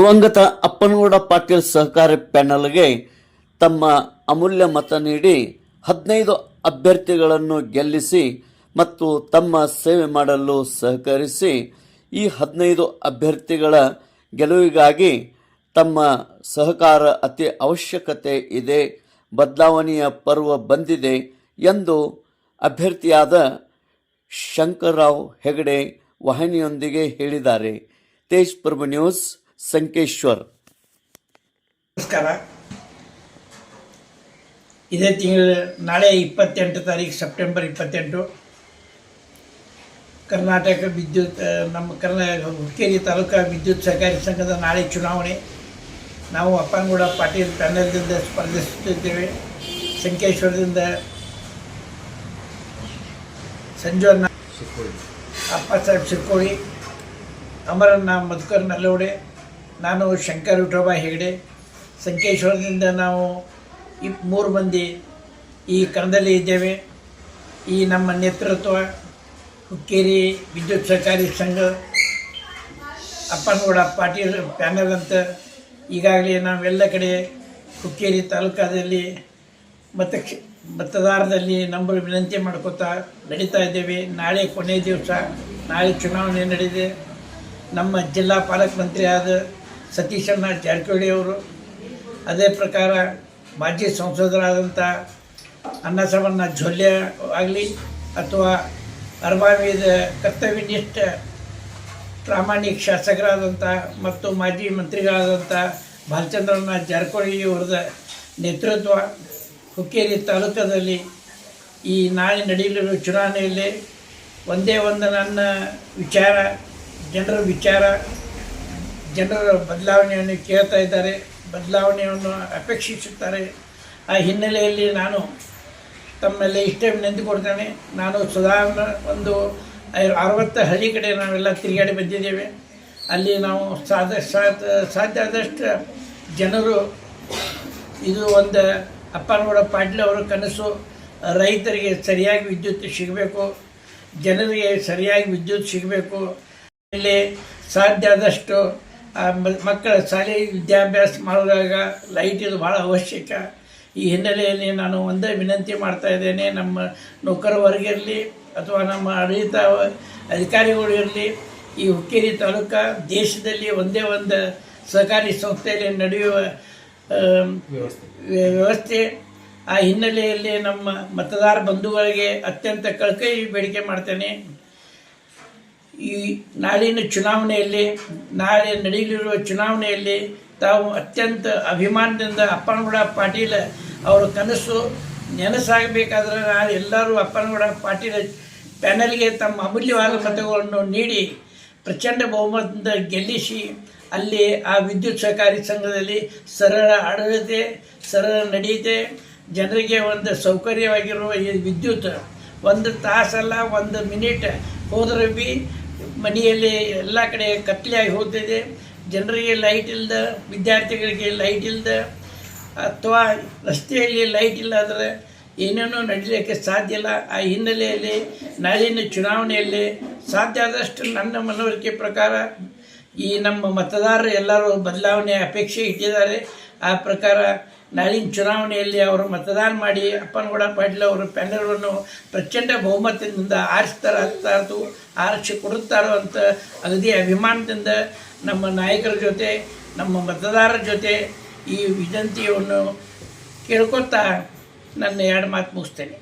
ದಿವಂಗತ ಅಪ್ಪನಗೌಡ ಪಾಟೀಲ್ ಸಹಕಾರಿ ಪ್ಯಾನಲ್ಗೆ ತಮ್ಮ ಅಮೂಲ್ಯ ಮತ ನೀಡಿ ಹದಿನೈದು ಅಭ್ಯರ್ಥಿಗಳನ್ನು ಗೆಲ್ಲಿಸಿ ಮತ್ತು ತಮ್ಮ ಸೇವೆ ಮಾಡಲು ಸಹಕರಿಸಿ ಈ ಹದಿನೈದು ಅಭ್ಯರ್ಥಿಗಳ ಗೆಲುವಿಗಾಗಿ ತಮ್ಮ ಸಹಕಾರ ಅತಿ ಅವಶ್ಯಕತೆ ಇದೆ, ಬದಲಾವಣೆಯ ಪರ್ವ ಬಂದಿದೆ ಎಂದು ಅಭ್ಯರ್ಥಿಯಾದ ಶಂಕರ್ರಾವ್ ಹೆಗಡೆ ವಾಹಿನಿಯೊಂದಿಗೆ ಹೇಳಿದ್ದಾರೆ. ತೇಜ್ ಪ್ರಭು ನ್ಯೂಸ್ ಸಂಕೇಶ್ವರ್. ನಮಸ್ಕಾರ. ಇದೇ ತಿಂಗಳು, ನಾಳೆ ಇಪ್ಪತ್ತೆಂಟು ತಾರೀಕು ಸೆಪ್ಟೆಂಬರ್ ಇಪ್ಪತ್ತೆಂಟು. ಕರ್ನಾಟಕ ವಿದ್ಯುತ್ ನಮ್ಮ ಕರ್ನಾಟಕ ಹುಕ್ಕೇರಿ ತಾಲೂಕಾ ವಿದ್ಯುತ್ ಸಹಕಾರಿ ಸಂಘದ ನಾಳೆ ಚುನಾವಣೆ. ನಾವು ಅಪ್ಪನಗೌಡ ಪಾಟೀಲ್ ಪ್ಯಾನೆಲ್ದಿಂದ ಸ್ಪರ್ಧಿಸುತ್ತಿದ್ದೇವೆ. ಸಂಕೇಶ್ವರದಿಂದ ಸಂಜೋನ್ನ ಅಪ್ಪ ಸಾಹೇಬ್ ಶಿರ್ಕೋಳಿ ಅಮರಣ್ಣ ಮಧುಕರ್ ನಲ್ಲೋಡೆ ನಾನು ಶಂಕರ್ ವಿಠೋಬಾ ಹೆಗಡೆ. ಸಂಕೇಶ್ವರದಿಂದ ನಾವು ಇಪ್ ಮೂರು ಮಂದಿ ಈ ಕಣದಲ್ಲಿ ಇದ್ದೇವೆ. ಈ ನಮ್ಮ ನೇತೃತ್ವ ಹುಕ್ಕೇರಿ ವಿದ್ಯುತ್ ಸಹಕಾರಿ ಸಂಘ, ಅಪ್ಪನಗೌಡ ಪಾಟೀಲ್ ಪ್ಯಾನಲ್ ಅಂತ ಈಗಾಗಲೇ ನಾವೆಲ್ಲ ಕಡೆ ಹುಕ್ಕೇರಿ ತಾಲೂಕಾದಲ್ಲಿ ಮತ ಮತದಾರದಲ್ಲಿ ನಂಬರ್ ವಿನಂತಿ ಮಾಡ್ಕೋತಾ ನಡೀತಾ ಇದ್ದೇವೆ. ನಾಳೆ ಕೊನೆಯ ದಿವಸ, ನಾಳೆ ಚುನಾವಣೆ ನಡೆದಿದೆ. ನಮ್ಮ ಜಿಲ್ಲಾ ಪಾಲಕ ಮಂತ್ರಿ ಆದ ಸತೀಶಣ್ಣ ಜಾರಕಿಹೊಳಿ ಅವರು ಅದೇ ಪ್ರಕಾರ ಮಾಜಿ ಸಂಸದರಾದಂಥ ಅನ್ನಸವನ್ನ ಜೊಲ್ಲೆ ಆಗಲಿ ಅಥವಾ ಅರ್ಬಾವಿದ ಕರ್ತವ್ಯನಿಷ್ಠ ಪ್ರಾಮಾಣಿಕ ಶಾಸಕರಾದಂಥ ಮತ್ತು ಮಾಜಿ ಮಂತ್ರಿಗಳಾದಂಥ ಬಾಲಚಂದ್ರಣ್ಣ ಜಾರಕಿಹೊಳಿ ಅವರದ ನೇತೃತ್ವ ಹುಕ್ಕೇರಿ ತಾಲೂಕದಲ್ಲಿ ಈ ನಾಳೆ ನಡೆಯಲಿರುವ ಚುನಾವಣೆಯಲ್ಲಿ ಒಂದೇ ಒಂದು ನನ್ನ ವಿಚಾರ, ಜನರ ವಿಚಾರ ಜನರ ಬದಲಾವಣೆಯನ್ನು ಕೇಳ್ತಾ ಇದ್ದಾರೆ, ಬದಲಾವಣೆಯನ್ನು ಅಪೇಕ್ಷಿಸುತ್ತಾರೆ. ಆ ಹಿನ್ನೆಲೆಯಲ್ಲಿ ನಾನು ತಮ್ಮೆಲ್ಲ ಇಷ್ಟ ನೆಂದುಕೊಡ್ತೇನೆ ಕೊಡ್ತೇನೆ ನಾನು ಸುಧಾರಣ ಒಂದು ಅರವತ್ತು ಹಳ್ಳಿ ಕಡೆ ನಾವೆಲ್ಲ ತಿರುಗಾಡಿ ಬಂದಿದ್ದೇವೆ. ಅಲ್ಲಿ ನಾವು ಸಾಧ ಸಾಧ್ಯ ಆದಷ್ಟು ಜನರು ಇದು ಒಂದು ಅಪ್ಪನಗೌಡ ಪಾಟೀಲ್ ಅವರ ಕನಸು, ರೈತರಿಗೆ ಸರಿಯಾಗಿ ವಿದ್ಯುತ್ ಸಿಗಬೇಕು, ಜನರಿಗೆ ಸರಿಯಾಗಿ ವಿದ್ಯುತ್ ಸಿಗಬೇಕು. ಇಲ್ಲಿ ಸಾಧ್ಯ ಆದಷ್ಟು ಮಕ್ಕಳ ಶಾಲೆ ವಿದ್ಯಾಭ್ಯಾಸ ಮಾಡುವಾಗ ಲೈಟ್ ಇದು ಭಾಳ ಅವಶ್ಯಕ. ಈ ಹಿನ್ನೆಲೆಯಲ್ಲಿ ನಾನು ಒಂದೇ ವಿನಂತಿ ಮಾಡ್ತಾ ಇದ್ದೇನೆ ನಮ್ಮ ನೌಕರ ವರ್ಗ ಇರಲಿ ಅಥವಾ ನಮ್ಮ ಆಡಳಿತ ಅಧಿಕಾರಿಗಳು ಇರಲಿ ಈ ಹುಕ್ಕೇರಿ ತಾಲೂಕ ದೇಶದಲ್ಲಿ ಒಂದೇ ಒಂದು ಸಹಕಾರಿ ಸಂಸ್ಥೆಯಲ್ಲಿ ನಡೆಯುವ ವ್ಯವಸ್ಥೆ. ಆ ಹಿನ್ನೆಲೆಯಲ್ಲಿ ನಮ್ಮ ಮತದಾರ ಬಂಧುಗಳಿಗೆ ಅತ್ಯಂತ ಕಳಕಳಿ ಬೇಡಿಕೆ ಮಾಡ್ತೇನೆ. ಈ ನಾಳಿನ ಚುನಾವಣೆಯಲ್ಲಿ, ನಾಳೆ ನಡೆಯಲಿರುವ ಚುನಾವಣೆಯಲ್ಲಿ ತಾವು ಅತ್ಯಂತ ಅಭಿಮಾನದಿಂದ ಅಪ್ಪನಗೌಡ ಪಾಟೀಲ್ ಅವರ ಕನಸು ನೆನಸಾಗಬೇಕಾದ್ರೆ ನಾಳೆ ಎಲ್ಲರೂ ಅಪ್ಪನಗೌಡ ಪಾಟೀಲ್ ಪ್ಯಾನಲ್ಗೆ ತಮ್ಮ ಅಮೂಲ್ಯವಾದ ಮತಗಳನ್ನು ನೀಡಿ ಪ್ರಚಂಡ ಬಹುಮತದಿಂದ ಗೆಲ್ಲಿಸಿ ಅಲ್ಲಿ ಆ ವಿದ್ಯುತ್ ಸಹಕಾರಿ ಸಂಘದಲ್ಲಿ ಸರಳ ಆಡಳಿತ, ಸರಳ ನಡೆಯುತ್ತೆ. ಜನರಿಗೆ ಒಂದು ಸೌಕರ್ಯವಾಗಿರುವ ಈ ವಿದ್ಯುತ್ ಒಂದು ತಾಸಲ್ಲ, ಒಂದು ಮಿನಿಟ್ ಹೋದ್ರೆ ಬಿ ಮನೆಯಲ್ಲಿ ಎಲ್ಲ ಕಡೆ ಕತ್ಲೆಯಾಗಿ ಹೋಗ್ತಿದೆ. ಜನರಿಗೆ ಲೈಟ್ ಇಲ್ಲದ ವಿದ್ಯಾರ್ಥಿಗಳಿಗೆ ಲೈಟ್ ಇಲ್ಲದ ಅಥವಾ ರಸ್ತೆಯಲ್ಲಿ ಲೈಟ್ ಇಲ್ಲ ಏನೇನೂ ಏನೇನೋ ನಡೀಲಿಕ್ಕೆ ಸಾಧ್ಯ ಇಲ್ಲ. ಆ ಹಿನ್ನೆಲೆಯಲ್ಲಿ, ನಾಳಿನ ಚುನಾವಣೆಯಲ್ಲಿ ಸಾಧ್ಯ ಆದಷ್ಟು ನನ್ನ ಮನವರಿಕೆ ಪ್ರಕಾರ ಈ ನಮ್ಮ ಮತದಾರರು ಎಲ್ಲರೂ ಬದಲಾವಣೆ ಅಪೇಕ್ಷೆ ಇಟ್ಟಿದ್ದಾರೆ. ಆ ಪ್ರಕಾರ ನಾಳಿನ ಚುನಾವಣೆಯಲ್ಲಿ ಅವರು ಮತದಾನ ಮಾಡಿ ಅಪ್ಪನಗೌಡ ಪಾಟೀಲ್ ಅವರು ಪ್ಯಾನಲ್ವನ್ನು ಪ್ರಚಂಡ ಬಹುಮತದಿಂದ ಆರಿಸ್ತಾರ ಆರಿಸಿ ಕೊಡುತ್ತಾರೋ ಅಂತ ಅಗದಿ ಅಭಿಮಾನದಿಂದ ನಮ್ಮ ನಾಯಕರ ಜೊತೆ, ನಮ್ಮ ಮತದಾರರ ಜೊತೆ ಈ ವಿನಂತಿಯನ್ನು ಕೇಳ್ಕೊತಾ ನನ್ನ ಎರಡು ಮಾತು ಮುಗಿಸ್ತೇನೆ.